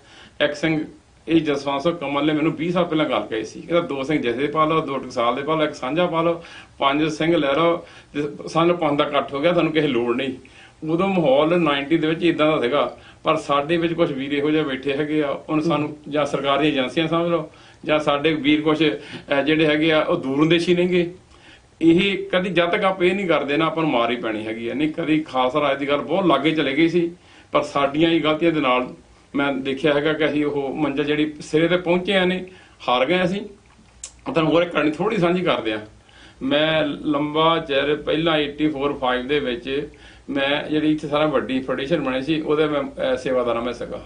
ਇੱਕ ਸਿੰਘ, ਇਹ ਜਸਵੰਤ ਸਿੰਘ ਕਮਲ ਨੇ ਮੈਨੂੰ 20 ਸਾਲ ਪਹਿਲਾਂ ਗੱਲ ਕਹੀ ਸੀ। ਇਹਦਾ ਦੋ ਸਿੰਘ ਜਥੇ ਪਾ ਲਓ, ਦੋ ਟਕਸਾਲ ਦੇ ਪਾ ਲਓ, ਇੱਕ ਸਾਂਝਾ ਪਾ ਲਓ, ਪੰਜ ਸਿੰਘ ਲੈ ਲਓ, ਤੇ ਸਾਨੂੰ ਪੰਜ ਦਾ ਇਕੱਠ ਹੋ ਗਿਆ ਤੁਹਾਨੂੰ ਕਿਸੇ ਲੋੜ ਨਹੀਂ। ਉਦੋਂ ਮਾਹੌਲ 90 ਦੇ ਵਿੱਚ ਇਦਾਂ ਦਾ ਸੀਗਾ, ਪਰ ਸਾਡੇ ਵਿੱਚ ਕੁਝ ਵੀਰ ਇਹੋ ਜਿਹੇ ਬੈਠੇ ਹੈਗੇ ਆ, ਉਹਨਾਂ ਸਾਨੂੰ ਜਾਂ ਸਰਕਾਰੀ ਏਜੰਸੀਆਂ ਸਮਝ ਲਓ ਜਾਂ ਸਾਡੇ ਵੀਰ ਕੁਛ ਜਿਹੜੇ ਹੈਗੇ ਆ, ਉਹ ਦੂਰਦੇਸ਼ੀ ਨੇਗੇ। ਇਹ ਕਦੀ ਜਦ ਤੱਕ ਆਪ ਇਹ ਨਹੀਂ ਕਰਦੇ ਨਾ ਆਪਾਂ ਨੂੰ ਮਾਰ ਹੀ ਪੈਣੀ ਹੈਗੀ ਹੈ ਨਹੀਂ, ਕਦੀ ਖਾਸ ਰਾਜ ਦੀ ਗੱਲ ਬਹੁਤ ਲਾਗੇ ਚਲੇ ਗਈ ਸੀ, ਪਰ ਸਾਡੀਆਂ ਹੀ ਗਲਤੀਆਂ ਦੇ ਨਾਲ ਮੈਂ ਦੇਖਿਆ ਹੈਗਾ ਕਿ ਅਸੀਂ ਉਹ ਮੰਜ਼ਲ ਜਿਹੜੀ ਸਿਰੇ ਤੇ ਪਹੁੰਚੇ ਆ ਨੇ, ਹਾਰ ਗਏ ਅਸੀਂ। ਤੁਹਾਨੂੰ ਹੋਰ ਇੱਕ ਕਹਾਣੀ ਥੋੜੀ ਸਾਂਝੀ ਕਰਦੇ ਆ। ਮੈਂ ਲੰਬਾ ਚਿਰ ਪਹਿਲਾਂ 84 5 ਦੇ ਵਿੱਚ ਮੈਂ ਜਿਹੜੀ ਇੱਥੇ ਸਾਰਾ ਵੱਡੀ ਫੈਡਰੇਸ਼ਨ ਬਣੀ ਸੀ, ਉਹਦੇ ਮੈਂ ਸੇਵਾਦਾਰਾਂ ਮੈਂ ਸੀਗਾ।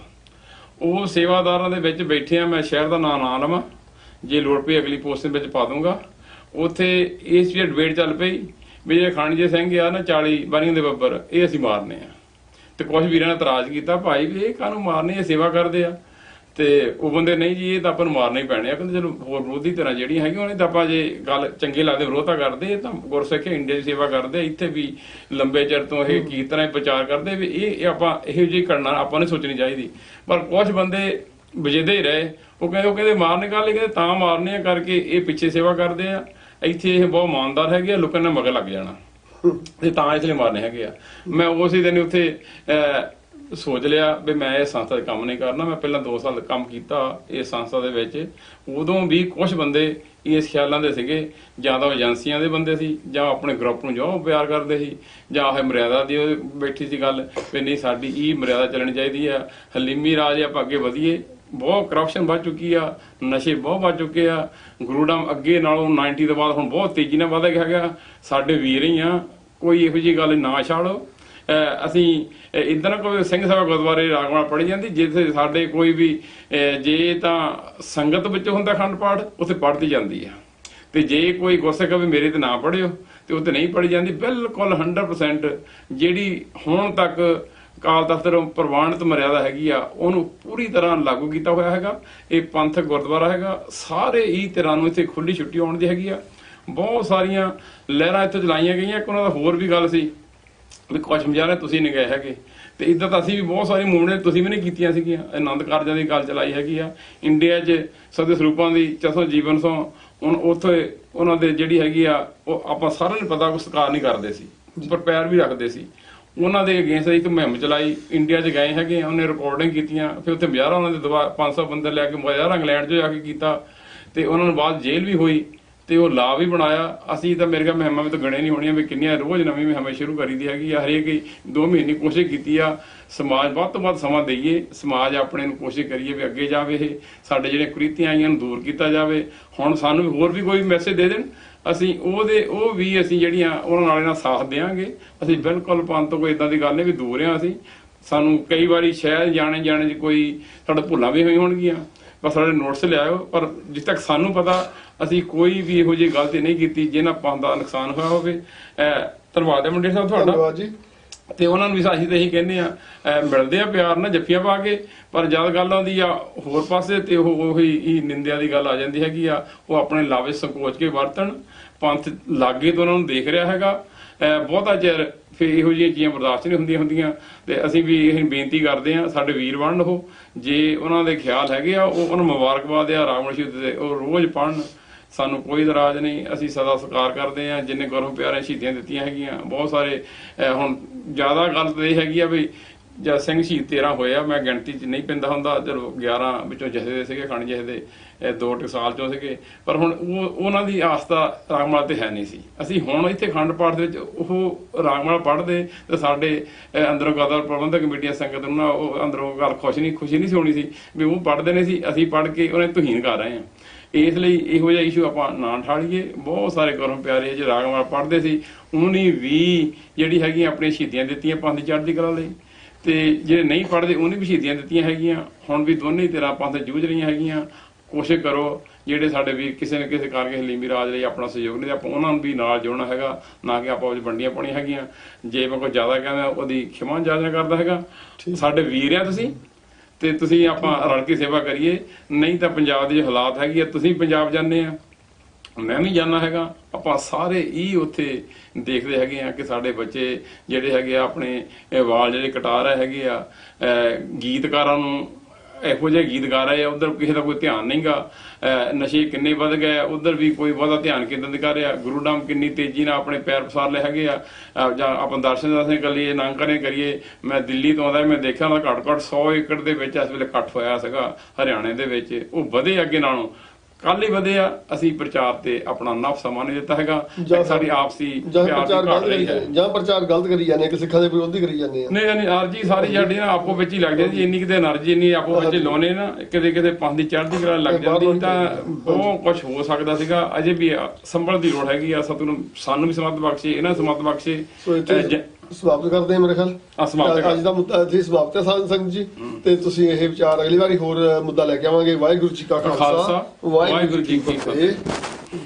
ਉਹ ਸੇਵਾਦਾਰਾਂ ਦੇ ਵਿੱਚ ਬੈਠੇ ਆ, ਮੈਂ ਸ਼ਹਿਰ ਦਾ ਨਾਮ ਨਾ ਲਵਾਂ। ਜੇ ਲੋੜ ਪਈ ਅਗਲੀ ਪੋਸਟ ਵਿੱਚ ਪਾ ਦੂੰਗਾ। ਉੱਥੇ ਇਸ ਵੀ ਡਿਬੇਟ ਚੱਲ ਪਈ ਵੀ ਜਿਹੜੇ ਖਾਣਜੇ ਸਿੰਘ ਆ ਨਾ 40 ਬਾਰੀਆਂ ਦੇ ਬੱਬਰ, ਇਹ ਅਸੀਂ ਮਾਰਨੇ ਆ। ਤੇ ਕੁਝ ਵੀਰਾਂ ਨੇ ਇਤਰਾਜ਼ ਕੀਤਾ, ਭਾਈ ਵੀ ਇਹ ਕਾਹਨੂੰ ਮਾਰਨੇ? ਇਹ ਸੇਵਾ ਕਰਦੇ ਆ। ਤੇ ਉਹ ਬੰਦੇ ਨਹੀਂ ਜੀ ਇਹ ਤਾਂ ਆਪਾਂ ਨੂੰ ਮਾਰਨੇ ਹੀ ਪੈਣੇ ਆ। ਕਹਿੰਦੇ ਚਲੋ ਹੋਰ ਵਿਰੋਧੀ ਤਰ੍ਹਾਂ ਜਿਹੜੀਆਂ ਹੈਗੀਆਂ ਉਹਨੇ ਤਾਂ ਆਪਾਂ ਜੇ ਗੱਲ ਚੰਗੇ ਲੱਗਦੇ ਵਿਰੋਧਤਾ ਕਰਦੇ ਇਹ ਤਾਂ ਗੁਰਸਿੱਖ ਇੰਡੀਆ ਦੀ ਸੇਵਾ ਕਰਦੇ ਇੱਥੇ ਵੀ ਲੰਬੇ ਚਿਰ ਤੋਂ ਇਹ ਕੀ ਤਰ੍ਹਾਂ ਪ੍ਰਚਾਰ ਕਰਦੇ ਵੀ ਇਹ ਆਪਾਂ ਇਹੋ ਜਿਹੀ ਕਰਨਾ ਆਪਾਂ ਨੇ ਸੋਚਣੀ ਚਾਹੀਦੀ। ਪਰ ਕੁਝ ਬੰਦੇ ਵਜੇਦੇ ਹੀ ਰਹੇ। ਉਹ ਕਹਿੰਦੇ ਉਹ ਕਹਿੰਦੇ ਮਾਰਨੇ ਕਾਲੇ ਕਹਿੰਦੇ ਤਾਂ ਮਾਰਨੇ ਆ ਕਰਕੇ ਇਹ ਪਿੱਛੇ ਸੇਵਾ ਕਰਦੇ ਆ। ਇੱਥੇ ਇਹ ਬਹੁਤ ਇਮਾਨਦਾਰ ਹੈਗੇ ਆ ਲੋਕਾਂ ਨੇ ਮਗਰ ਲੱਗ ਜਾਣਾ। ਤੇ ਤਾਂ ਇਸ ਲਈ ਮਾਰਨੇ ਹੈਗੇ ਆ। ਮੈਂ ਉਸੇ ਦਿਨ ਉੱਥੇ ਸੋਚ ਲਿਆ ਵੀ ਮੈਂ ਇਹ ਸੰਸਥਾ 'ਚ ਕੰਮ ਨਹੀਂ ਕਰਨਾ, ਮੈਂ ਪਹਿਲਾਂ 2 ਸਾਲ ਕੰਮ ਕੀਤਾ ਇਸ ਸੰਸਥਾ ਦੇ ਵਿੱਚ। ਉਦੋਂ ਵੀ ਕੁਝ ਬੰਦੇ ਇਸ ਖਿਆਲਾਂ ਦੇ ਸੀਗੇ, ਜਾਂ ਤਾਂ ਉਹ ਏਜੰਸੀਆਂ ਦੇ ਬੰਦੇ ਸੀ, ਜਾਂ ਆਪਣੇ ਗਰੁੱਪ ਨੂੰ ਜੋ ਪਿਆਰ ਕਰਦੇ ਸੀ, ਜਾਂ ਇਹ ਮਰਿਆਦਾ ਦੀ ਬੈਠੀ ਸੀ ਗੱਲ ਵੀ ਨਹੀਂ, ਸਾਡੀ ਇਹ ਮਰਿਆਦਾ ਚੱਲਣੀ ਚਾਹੀਦੀ ਆ, ਹਲੀਮੀ ਰਾਜ ਆਪਾਂ ਅੱਗੇ ਵਧੀਏ। ਬਹੁਤ ਕਰਪਸ਼ਨ ਵੱਧ ਚੁੱਕੀ ਆ, ਨਸ਼ੇ ਬਹੁਤ ਵੱਧ ਚੁੱਕੇ ਆ ਗੁਰੂਡਮ ਅੱਗੇ ਨਾਲੋਂ 90 ਤੋਂ ਬਾਅਦ ਹੁਣ ਬਹੁਤ ਤੇਜ਼ੀ ਨਾਲ ਵਧ ਗਿਆ ਹੈਗਾ। ਸਾਡੇ ਵੀਰ ਹੀ ਆ, ਕੋਈ ਇਹੋ ਜੀ ਗੱਲ ਨਾ ਛਾੜੋ। ਅਸੀਂ ਇਦਾਂ ਨਾ ਕੋਈ ਸਿੰਘ ਸਭਾ ਗੁਰਦੁਆਰੇ ਰਾਗਵਾਲ ਪੜ੍ਹੀ ਜਾਂਦੀ, ਜਿੱਥੇ ਸਾਡੇ ਕੋਈ ਵੀ ਜੇ ਤਾਂ ਸੰਗਤ ਵਿੱਚ ਹੁੰਦਾ ਖੰਡ ਪਾਠ, ਉੱਥੇ ਪੜ੍ਹਦੀ ਜਾਂਦੀ ਆ। ਤੇ ਜੇ ਕੋਈ ਗੁੱਸੇ ਕਵੇ ਮੇਰੇ ਤੇ ਨਾ ਪੜਿਓ ਤੇ ਉੱਥੇ ਨਹੀਂ ਪੜ੍ਹੀ ਜਾਂਦੀ, ਬਿਲਕੁਲ 100% ਜਿਹੜੀ ਹੁਣ ਤੱਕ ਕਾਲ ਦਫ਼ਤਰ ਪ੍ਰਵਾਨਿਤ ਮਰਿਆਦਾ ਹੈਗੀ ਆ, ਉਹਨੂੰ ਪੂਰੀ ਤਰ੍ਹਾਂ ਲਾਗੂ ਕੀਤਾ ਹੋਇਆ ਹੈਗਾ। ਇਹ ਪੰਥਕ ਗੁਰਦੁਆਰਾ ਹੈਗਾ, ਸਾਰੇ ਹੀ ਤਰ੍ਹਾਂ ਨੂੰ ਇੱਥੇ ਖੁੱਲੀ ਛੁੱਟੀ ਆਉਣ ਦੀ ਹੈਗੀ ਆ। ਬਹੁਤ ਸਾਰੀਆਂ ਲਹਿਰਾਂ ਇੱਥੇ ਚਲਾਈਆਂ ਗਈਆਂ, ਇੱਕ ਉਹਨਾਂ ਦਾ ਹੋਰ ਵੀ ਗੱਲ ਸੀ ਵੀ ਕੁਝ ਸਮਝਾ ਤੁਸੀਂ ਨਹੀਂ ਗਏ ਹੈਗੇ। ਤੇ ਇਦਾਂ ਤਾਂ ਅਸੀਂ ਵੀ ਬਹੁਤ ਸਾਰੀ ਮੂਵਮੈਂਟ ਤੁਸੀਂ ਵੀ ਨਹੀਂ ਕੀਤੀਆਂ ਸੀਗੀਆਂ। ਆਨੰਦ ਕਾਰਜਾਂ ਦੀ ਗੱਲ ਚਲਾਈ ਹੈਗੀ ਆ। ਇੰਡੀਆ 'ਚ ਸਦੇ ਸਰੂਪਾਂ ਦੀ ਚਸੋ ਜੀਵਨ ਸੋ ਹੁਣ ਉੱਥੇ ਉਹਨਾਂ ਦੇ ਜਿਹੜੀ ਹੈਗੀ ਆ ਉਹ ਆਪਾਂ ਸਾਰਿਆਂ ਨੂੰ ਪਤਾ ਕੋ ਸਤਿਕਾਰ ਨਹੀਂ ਕਰਦੇ ਸੀ। ਪਰ ਪੈਰ ਵੀ ਰੱਖਦੇ ਸੀ। ਉਹਨਾਂ ਦੇ ਅਗੇਂਸਟ ਇੱਕ ਮੁਹਿੰਮ ਚਲਾਈ। ਇੰਡੀਆ 'ਚ ਗਏ ਹੈਗੇ ਉਹਨੇ ਰਿਕਾਰਡਿੰਗ ਕੀਤੀਆਂ। ਫਿਰ ਉੱਥੇ ਹਜ਼ਾਰਾਂ ਉਹਨਾਂ ਦੇ ਦਵਾ 500 ਬੰਦੇ ਲੈ ਕੇ ਹਜ਼ਾਰਾਂ ਇੰਗਲੈਂਡ 'ਚ ਜਾ ਕੇ ਕੀਤਾ। ਤੇ ਉਹਨਾਂ ਨੂੰ ਬਾਅਦ ਜੇਲ੍ਹ ਵੀ ਹੋਈ। ਤੇ ਉਹ ਲਾ ਵੀ ਬਣਾਇਆ। ਅਸੀਂ ਤਾਂ ਮੇਰੇ ਖਿਆਲ ਮਹਿਮਾ ਵੀ ਤਾਂ ਗਣੇ ਨਹੀਂ ਹੋਣੀਆਂ ਵੀ ਕਿੰਨੀਆਂ ਰੋਜ਼ ਨਵੀਂ ਮਹਿਮਾ ਸ਼ੁਰੂ ਕਰੀ ਦੀ ਹੈਗੀ ਆ। ਹਰੇਕ ਹੀ ਦੋ ਮਹੀਨੇ ਕੋਸ਼ਿਸ਼ ਕੀਤੀ ਆ। ਸਮਾਜ ਵੱਧ ਤੋਂ ਵੱਧ ਸਮਾਂ ਦਈਏ। ਸਮਾਜ ਆਪਣੇ ਨੂੰ ਕੋਸ਼ਿਸ਼ ਕਰੀਏ ਵੀ ਅੱਗੇ ਜਾਵੇ ਇਹ। ਸਾਡੇ ਜਿਹੜੇ ਕੁਰੀਤੀਆਂ ਆਈਆਂ ਨੂੰ ਦੂਰ ਕੀਤਾ ਜਾਵੇ। ਹੁਣ ਸਾਨੂੰ ਵੀ ਹੋਰ ਵੀ ਕੋਈ ਮੈਸੇਜ ਦੇ ਦੇਣ। ਅਸੀਂ ਉਹਦੇ, ਉਹ ਵੀ ਅਸੀਂ ਜਿਹੜੀਆਂ ਉਹਨਾਂ ਨਾਲ ਇਹਨਾਂ ਸਾਥ ਦੇਵਾਂਗੇ। ਅਸੀਂ ਬਿਲਕੁਲ ਪੰਨ ਤੋਂ ਕੋਈ ਇਦਾਂ ਦੀ ਗੱਲ ਨਹੀਂ ਵੀ ਦੂਰ ਆ ਅਸੀਂ। ਸਾਨੂੰ ਕਈ ਵਾਰੀ ਸ਼ਹਿਰ ਜਾਣੇ ਜਾਣੇ 'ਚ ਕੋਈ ਸਾਡਾ ਭੁੱਲਾਂ ਵੀ ਹੋਈ ਹੋਣਗੀਆਂ। ਬਸ ਸਾਡੇ ਨੋਟਸ ਲਿਆਇਓ। ਪਰ ਜਿਸ ਤੱਕ ਸਾਨੂੰ ਪਤਾ ਅਸੀਂ ਕੋਈ ਵੀ ਇਹੋ ਜਿਹੀ ਗਲਤੀ ਨਹੀਂ ਕੀਤੀ ਜਿਹਨਾਂ ਪੰਥ ਦਾ ਨੁਕਸਾਨ ਹੋਇਆ ਹੋਵੇ। ਧੰਨਵਾਦ ਹੈ ਮੁੰਡੇ ਸਾਹਿਬ ਤੁਹਾਡਾ। ਧੰਨਵਾਦ ਜੀ। ਤੇ ਉਹਨਾਂ ਨੂੰ ਵੀ ਅਸੀਂ ਤਾਂ ਇਹੀ ਕਹਿੰਦੇ ਆ ਮਿਲਦੇ ਆ ਪਿਆਰ ਨਾਲ ਜੱਫੀਆਂ ਪਾ ਕੇ ਪਰ ਜਦ ਗੱਲ ਆਉਂਦੀ ਆ ਹੋਰ ਪਾਸੇ ਤੇ ਉਹ ਉਹੀ ਹੀ ਨਿੰਦਿਆ ਦੀ ਗੱਲ ਆ ਜਾਂਦੀ ਹੈਗੀ ਆ ਉਹ ਆਪਣੇ ਲਾਵੇ ਸੰਕੋਚ ਕੇ ਵਰਤਣ। ਪੰਥ ਲਾਗੇ ਤੋਂ ਉਹਨਾਂ ਨੂੰ ਦੇਖ ਰਿਹਾ ਹੈਗਾ। ਬਹੁਤਾ ਚਿਰ ਫਿਰ ਇਹੋ ਜਿਹੀਆਂ ਚੀਜ਼ਾਂ ਬਰਦਾਸ਼ਤ ਨਹੀਂ ਹੁੰਦੀਆਂ ਹੁੰਦੀਆਂ। ਤੇ ਅਸੀਂ ਵੀ ਇਹ ਬੇਨਤੀ ਕਰਦੇ ਆ ਸਾਡੇ ਵੀਰ ਬਣਨ ਉਹ। ਜੇ ਉਹਨਾਂ ਦੇ ਖਿਆਲ ਹੈਗੇ ਆ ਉਹ ਉਹਨਾਂ ਮੁਬਾਰਕਬਾਦ ਆ ਸ਼ਹੀਦ ਦੇ ਉਹ ਰੋਜ਼ ਪੜਨ ਸਾਨੂੰ ਕੋਈ ਇਤਰਾਜ਼ ਨਹੀਂ, ਅਸੀਂ ਸਦਾ ਸਤਿਕਾਰ ਕਰਦੇ ਹਾਂ, ਜਿੰਨੇ ਗੁਰੂ ਪਿਆਰੇ ਸ਼ਹੀਦੀਆਂ ਦਿੱਤੀਆਂ ਹੈਗੀਆਂ, ਬਹੁਤ ਸਾਰੇ ਹੁਣ ਜ਼ਿਆਦਾ ਗੱਲ ਤਾਂ ਇਹ ਹੈਗੀ ਆ ਵੀ ਜਦ ਸਿੰਘ ਸ਼ਹੀਦ 13 ਹੋਇਆ ਮੈਂ ਗਿਣਤੀ 'ਚ ਨਹੀਂ ਪੈਂਦਾ ਹੁੰਦਾ, ਚਲੋ 11 ਵਿੱਚੋਂ ਜਥੇ ਦੇ ਸੀਗੇ ਖਣ ਜਥੇ ਦੇ ਦੋ ਟਕਸਾਲ ਚੋਂ ਸੀਗੇ, ਪਰ ਹੁਣ ਉਹ, ਉਹਨਾਂ ਦੀ ਆਸਤਾ ਰਾਗਮਾਲਾ ਤੇ ਹੈ ਨਹੀਂ ਸੀ। ਅਸੀਂ ਹੁਣ ਇੱਥੇ ਖੰਡ ਪਾਠ ਦੇ ਵਿੱਚ ਉਹ ਰਾਗਮਾਲਾ ਪੜ੍ਹਦੇ, ਤੇ ਸਾਡੇ ਅੰਦਰੋਂ ਗਦਰ ਪ੍ਰਬੰਧਕ ਕਮੇਟੀਆਂ ਸੰਗਤ ਨੂੰ ਨਾ ਉਹ ਅੰਦਰੋਂ ਗੱਲ ਖੁਸ਼ ਨਹੀਂ, ਖੁਸ਼ੀ ਨਹੀਂ ਸੀ ਹੋਣੀ ਸੀ, ਵੀ ਉਹ ਪੜ੍ਹਦੇ ਨੇ ਸੀ, ਅਸੀਂ ਪੜ੍ਹ ਕੇ ਉਹਨੇ ਤੁਹੀਨ ਕਰ ਰਹੇ ਹਾਂ। ਇਸ ਲਈ ਇਹੋ ਜਿਹਾ ਇਸ਼ੂ ਆਪਾਂ ਨਾ ਠਾਲੀਏ। ਬਹੁਤ ਸਾਰੇ ਗੁਰੂ ਪਿਆਰੇ ਜਿਹੜੇ ਰਾਗਮਾਲਾ ਪੜ੍ਹਦੇ ਸੀ। ਉਹਨੀ ਵੀ ਜਿਹੜੀ ਹੈਗੀ ਆਪਣੀਆਂ ਸ਼ਹੀਦੀਆਂ ਦਿੱਤੀਆਂ ਪੰਥ ਚੜ੍ਹਦੀ ਕਲਾ ਲਈ। ਤੇ ਜਿਹੜੇ ਨਹੀਂ ਪੜ੍ਹਦੇ ਉਹਨੇ ਵੀ ਸ਼ਹੀਦੀਆਂ ਦਿੱਤੀਆਂ ਹੈਗੀਆਂ। ਹੁਣ ਵੀ ਦੋਨੇ ਹੀ ਤਰ੍ਹਾਂ ਪੰਥ ਜੂਝ ਰਹੀਆਂ ਹੈਗੀਆਂ। ਕੋਸ਼ਿਸ਼ ਕਰੋ ਜਿਹੜੇ ਸਾਡੇ ਵੀ ਕਿਸੇ ਨਾ ਕਿਸੇ ਕਰਕੇ ਹਲੀਮੀ ਰਾਜ ਲਈ ਆਪਣਾ ਸਹਿਯੋਗ ਨਹੀਂ ਆਪਾਂ ਉਹਨਾਂ ਨੂੰ ਵੀ ਨਾਲ ਜੋੜਨਾ ਹੈਗਾ। ਨਾ ਕਿ ਆਪਾਂ ਉਹ ਵੰਡੀਆਂ ਪਾਉਣੀਆਂ ਹੈਗੀਆਂ। ਜੇ ਮੈਂ ਕੋਈ ਜ਼ਿਆਦਾ ਕਹਿੰਦਾ ਉਹਦੀ ਖਿਮਾ ਜਾਚਨਾ ਕਰਦਾ ਹੈਗਾ। ਸਾਡੇ ਵੀਰ ਆ ਤੁਸੀਂ। ਤੇ ਤੁਸੀਂ ਆਪਾਂ ਰਲ ਕੇ ਸੇਵਾ ਕਰੀਏ। ਨਹੀਂ ਤਾਂ ਪੰਜਾਬ ਦੇ ਹਾਲਾਤ ਹੈਗੀ ਆ, ਤੁਸੀਂ ਪੰਜਾਬ ਜਾਂਦੇ ਆ। ਮੈਂ ਵੀ ਜਾਣਾ ਹੈਗਾ। ਆਪਾਂ ਸਾਰੇ ਹੀ ਉੱਥੇ ਦੇਖਦੇ ਹੈਗੇ ਆ ਕਿ ਸਾਡੇ ਬੱਚੇ ਜਿਹੜੇ ਹੈਗੇ ਆ, ਆਪਣੇ ਵਾਲ ਜਿਹੜੇ ਕਟਾ ਰਹੇ ਹੈਗੇ ਆ ਗੀਤਕਾਰਾਂ ਨੂੰ ਇਹੋ ਜਿਹੇ ਗੀਤ ਗਾ ਰਹੇ ਆ, ਉਧਰ ਕਿਸੇ ਦਾ ਕੋਈ ਧਿਆਨ ਨਹੀਂਗਾ। ਨਸ਼ੇ ਕਿੰਨੇ ਵੱਧ ਗਏ ਉਧਰ ਵੀ ਕੋਈ ਬਹੁਤਾ ਧਿਆਨ ਕੇਂਦਰਿਤ ਕਰ ਰਿਹਾ। ਗੁਰੂ ਨਾਮ ਕਿੰਨੀ ਤੇਜ਼ੀ ਨਾਲ ਆਪਣੇ ਪੈਰ ਪਸਾਰ ਲਏ ਹੈਗੇ ਆ। ਜਾਂ ਆਪਾਂ ਦਰਸ਼ਨ ਦਰਸ਼ਨ ਕਰੀਏ ਨਾਂਕਰੇ ਕਰੀਏ। ਮੈਂ ਦਿੱਲੀ ਤੋਂ ਆਉਂਦਾ, ਮੈਂ ਦੇਖਿਆ ਉਹਦਾ ਘੱਟ ਘੱਟ 100 ਏਕੜ ਦੇ ਵਿੱਚ ਇਸ ਵੇਲੇ ਇਕੱਠ ਹੋਇਆ ਸੀਗਾ, ਹਰਿਆਣੇ ਦੇ ਵਿੱਚ। ਉਹ ਵਧੇ ਅੱਗੇ ਨਾਲੋਂ। ਕੱਲ ਹੀ ਵਧਿਆ ਅਸੀਂ ਪ੍ਰਚਾਰ ਤੇ ਆਪਣਾ ਨਫਸ ਮਾਨੇ ਦਿੱਤਾ ਹੈਗਾ ਸਾਡੀ ਆਪਸੀ ਪਿਆਰ ਦੀ ਘਾਟ ਰਹੀ ਜਾਂ ਪ੍ਰਚਾਰ ਗਲਤ ਕਰੀ ਜਾਂਦੇ ਕਿ ਸਿੱਖਾਂ ਦੇ ਵਿਰੋਧੀ ਕਰੀ ਜਾਂਦੇ ਆ। ਨਹੀਂ ਨਹੀਂ ਆਰਜੀ ਸਾਰੀ ਸਾਡੀ ਨਾ ਆਪੋ ਵਿੱਚ ਹੀ ਲੱਗ ਜਾਂਦੀ ਇੰਨੀ ਕਿਤੇ એનર્ਜੀ ਇੰਨੀ ਆਪੋ ਵਿੱਚ ਲਾਉਣੇ ਨਾ ਕਿਤੇ ਕਿਤੇ ਪੰਥ ਦੀ ਚੜ੍ਹਦੀ ਕਲਾ ਲੱਗ ਜਾਂਦੀ ਤਾਂ ਬਹੁਤ ਕੁਝ ਹੋ ਸਕਦਾ ਸੀਗਾ ਅਜੇ ਵੀ ਸੰਭਲ ਦੀ ਲੋੜ ਹੈਗੀ ਆ ਸਤਿਗੁਰੂ ਸਾਨੂੰ ਵੀ ਸਮਤ ਬਖਸ਼ੇ ਇਹਨਾਂ ਸਮਤ ਬਖਸ਼ੇ ਸਮਾਪਤ ਕਰਦੇ ਹਾਂ ਮੇਰੇ ਖਿਆਲ। ਆ, ਸਮਾਪਤ ਅੱਜ- ਅੱਜ ਦਾ ਮੁੱਦਾ ਇੱਥੇ ਹੀ ਸਮਾਪਤ ਹੈ ਸਾਧ ਸੰਗਤ ਜੀ। ਤੇ ਤੁਸੀਂ ਇਹ ਵਿਚਾਰ ਅਗਲੀ ਵਾਰੀ ਹੋਰ ਮੁੱਦਾ ਲੈ ਕੇ ਆਵਾਂਗੇ। ਵਾਹਿਗੁਰੂ ਜੀ ਕਾ ਖਾਲਸਾ, ਖਾਲਸਾ। ਵਾਹਿਗੁਰੂ ਜੀ ਕੀ ਫਤਿਹ।